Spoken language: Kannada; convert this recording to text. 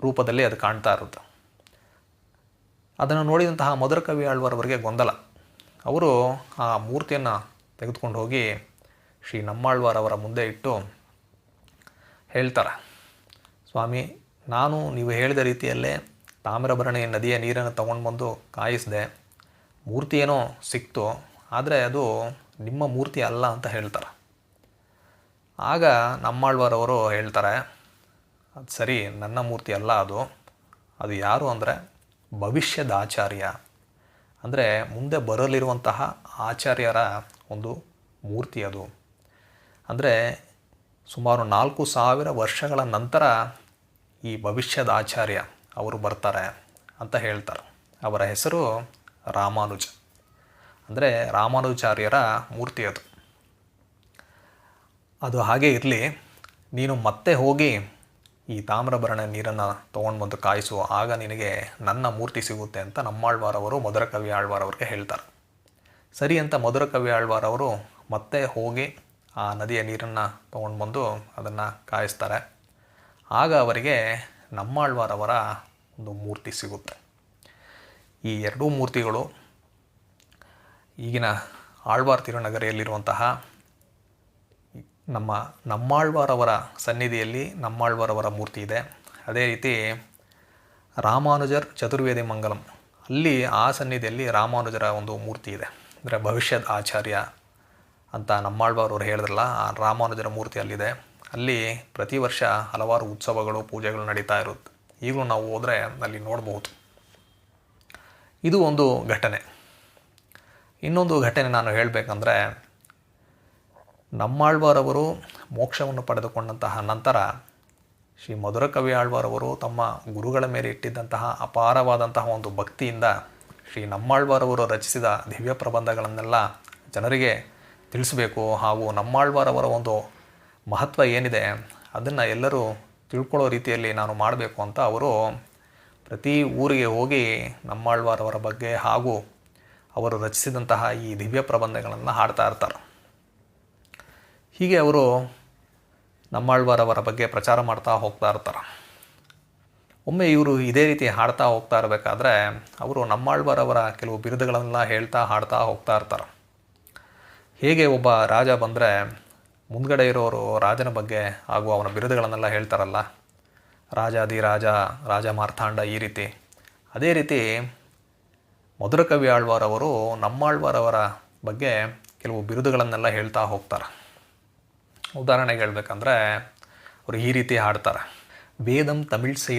ರೂಪದಲ್ಲಿ ಅದು ಕಾಣ್ತಾ ಇರುತ್ತೆ. ಅದನ್ನು ನೋಡಿದಂತಹ ಮಧುರ ಕವಿ ಆಳ್ವಾರವರಿಗೆ ಗೊಂದಲ. ಅವರು ಆ ಮೂರ್ತಿಯನ್ನು ತೆಗೆದುಕೊಂಡು ಹೋಗಿ ಶ್ರೀ ನಮ್ಮಾಳ್ವಾರವರ ಮುಂದೆ ಇಟ್ಟು ಹೇಳ್ತಾರೆ, ಸ್ವಾಮಿ, ನಾನು ನೀವು ಹೇಳಿದ ರೀತಿಯಲ್ಲೇ ತಾಮ್ರಭರಣಿ ನದಿಯ ನೀರನ್ನು ತಗೊಂಡು ಬಂದು ಕಾಯಿಸಿದೆ. ಮೂರ್ತಿ ಏನೋ ಸಿಕ್ತು, ಆದರೆ ಅದು ನಿಮ್ಮ ಮೂರ್ತಿ ಅಲ್ಲ ಅಂತ ಹೇಳ್ತಾರೆ. ಆಗ ನಮ್ಮಾಳ್ವಾರವರು ಹೇಳ್ತಾರೆ ಅದು ಸರಿ, ನನ್ನ ಮೂರ್ತಿ ಅಲ್ಲ ಅದು. ಅದು ಯಾರು ಅಂದರೆ ಭವಿಷ್ಯದ ಆಚಾರ್ಯ. ಅಂದರೆ ಮುಂದೆ ಬರಲಿರುವಂತಹ ಆಚಾರ್ಯರ ಒಂದು ಮೂರ್ತಿ ಅದು. ಅಂದರೆ ಸುಮಾರು ನಾಲ್ಕು ಸಾವಿರ ವರ್ಷಗಳ ನಂತರ ಈ ಭವಿಷ್ಯದ ಆಚಾರ್ಯ ಅವರು ಬರ್ತಾರೆ ಅಂತ ಹೇಳ್ತಾರೆ. ಅವರ ಹೆಸರು ರಾಮಾನುಜ. ಅಂದರೆ ರಾಮಾನುಜಾರ್ಯರ ಮೂರ್ತಿ ಅದು. ಅದು ಹಾಗೆ ಇರಲಿ, ನೀನು ಮತ್ತೆ ಹೋಗಿ ಈ ತಾಮ್ರಭರಣ ನೀರನ್ನು ತೊಗೊಂಡು ಬಂದು ಕಾಯಿಸು, ಆಗ ನಿನಗೆ ನನ್ನ ಮೂರ್ತಿ ಸಿಗುತ್ತೆ ಅಂತ ನಮ್ಮಾಳ್ವಾರವರು, ಮಧುರ ಕವಿ ಆಳ್ವಾರವ್ರಿಗೆ ಹೇಳ್ತಾರೆ. ಸರಿ ಅಂತ ಮಧುರ ಕವಿ ಆಳ್ವಾರವರು ಮತ್ತೆ ಹೋಗಿ ಆ ನದಿಯ ನೀರನ್ನು ತೊಗೊಂಡು ಬಂದು ಅದನ್ನು ಕಾಯಿಸ್ತಾರೆ. ಆಗ ಅವರಿಗೆ ನಮ್ಮಾಳ್ವಾರವರ ಒಂದು ಮೂರ್ತಿ ಸಿಗುತ್ತೆ. ಈ ಎರಡೂ ಮೂರ್ತಿಗಳು ಈಗಿನ ಆಳ್ವಾರ್ ತಿರುನಗರಿಯಲ್ಲಿರುವಂತಹ ನಮ್ಮ ನಮ್ಮಾಳ್ವಾರವರ ಸನ್ನಿಧಿಯಲ್ಲಿ ನಮ್ಮಾಳ್ವಾರವರ ಮೂರ್ತಿ ಇದೆ. ಅದೇ ರೀತಿ ರಾಮಾನುಜರ್ ಚತುರ್ವೇದಿ ಮಂಗಲಂ, ಅಲ್ಲಿ ಆ ಸನ್ನಿಧಿಯಲ್ಲಿ ರಾಮಾನುಜರ ಒಂದು ಮೂರ್ತಿ ಇದೆ. ಅಂದರೆ ಭವಿಷ್ಯದ ಆಚಾರ್ಯ ಅಂತ ನಮ್ಮಾಳ್ವಾರವರು ಹೇಳಿದ್ರಲ್ಲ, ಆ ರಾಮಾನುಜರ ಮೂರ್ತಿ ಅಲ್ಲಿದೆ. ಅಲ್ಲಿ ಪ್ರತಿ ವರ್ಷ ಹಲವಾರು ಉತ್ಸವಗಳು, ಪೂಜೆಗಳು ನಡೀತಾ ಇರುತ್ತೆ ಈಗಲೂ ನಾವು ಹೋದರೆ ಅಲ್ಲಿ ನೋಡಬಹುದು ಇದು ಒಂದು ಘಟನೆ. ಇನ್ನೊಂದು ಘಟನೆ ನಾನು ಹೇಳಬೇಕಂದ್ರೆ ನಮ್ಮಾಳ್ವಾರವರು ಮೋಕ್ಷವನ್ನು ಪಡೆದುಕೊಂಡಂತಹ ನಂತರ ಶ್ರೀ ಮಧುರ ಕವಿ ಆಳ್ವಾರವರು ತಮ್ಮ ಗುರುಗಳ ಮೇಲೆ ಇಟ್ಟಿದ್ದಂತಹ ಅಪಾರವಾದಂತಹ ಒಂದು ಭಕ್ತಿಯಿಂದ ಶ್ರೀ ನಮ್ಮಾಳ್ವಾರವರು ರಚಿಸಿದ ದಿವ್ಯ ಪ್ರಬಂಧಗಳನ್ನೆಲ್ಲ ಜನರಿಗೆ ತಿಳಿಸಬೇಕು. ಹಾಗೂ ನಮ್ಮಾಳ್ವಾರವರ ಒಂದು ಮಹತ್ವ ಏನಿದೆ ಅದನ್ನು ಎಲ್ಲರೂ ತಿಳ್ಕೊಳ್ಳೋ ರೀತಿಯಲ್ಲಿ ನಾನು ಮಾಡಬೇಕು ಅಂತ ಅವರು ಪ್ರತಿ ಊರಿಗೆ ಹೋಗಿ ನಮ್ಮಾಳ್ವಾರವರ ಬಗ್ಗೆ ಹಾಗೂ ಅವರು ರಚಿಸಿದಂತಹ ಈ ದಿವ್ಯ ಪ್ರಬಂಧಗಳನ್ನು ಹಾಡ್ತಾ ಇರ್ತಾರೆ. ಹೀಗೆ ಅವರು ನಮ್ಮಾಳ್ವಾರವರ ಬಗ್ಗೆ ಪ್ರಚಾರ ಮಾಡ್ತಾ ಹೋಗ್ತಾ ಇರ್ತಾರೆ. ಒಮ್ಮೆ ಇವರು ಇದೇ ರೀತಿ ಹಾಡ್ತಾ ಹೋಗ್ತಾ ಇರಬೇಕಾದ್ರೆ ಅವರು ನಮ್ಮಾಳ್ವಾರವರ ಕೆಲವು ಬಿರುದುಗಳನ್ನೆಲ್ಲ ಹೇಳ್ತಾ ಹಾಡ್ತಾ ಹೋಗ್ತಾ ಇರ್ತಾರೆ. ಹೇಗೆ ಒಬ್ಬ ರಾಜ ಬಂದರೆ ಮುಂದ್ಗಡೆ ಇರೋರು ರಾಜನ ಬಗ್ಗೆ ಹಾಗೂ ಅವನ ಬಿರುದುಗಳನ್ನೆಲ್ಲ ಹೇಳ್ತಾರಲ್ಲ. ರಾಜಾದಿ ರಾಜ ರಾಜ ಮಾರ್ಥಾಂಡ ಈ ರೀತಿ. ಅದೇ ರೀತಿ ಮಧುರ ಕವಿ ಆಳ್ವಾರವರು ನಮ್ಮಾಳ್ವಾರವರ ಬಗ್ಗೆ ಕೆಲವು ಬಿರುದುಗಳನ್ನೆಲ್ಲ ಹೇಳ್ತಾ ಹೋಗ್ತಾರೆ. ಉದಾಹರಣೆಗೆ ಹೇಳ್ಬೇಕಂದ್ರೆ ಅವರು ಈ ರೀತಿ ಹಾಡ್ತಾರೆ. ವೇದಂ ತಮಿಳ್ ಸೇ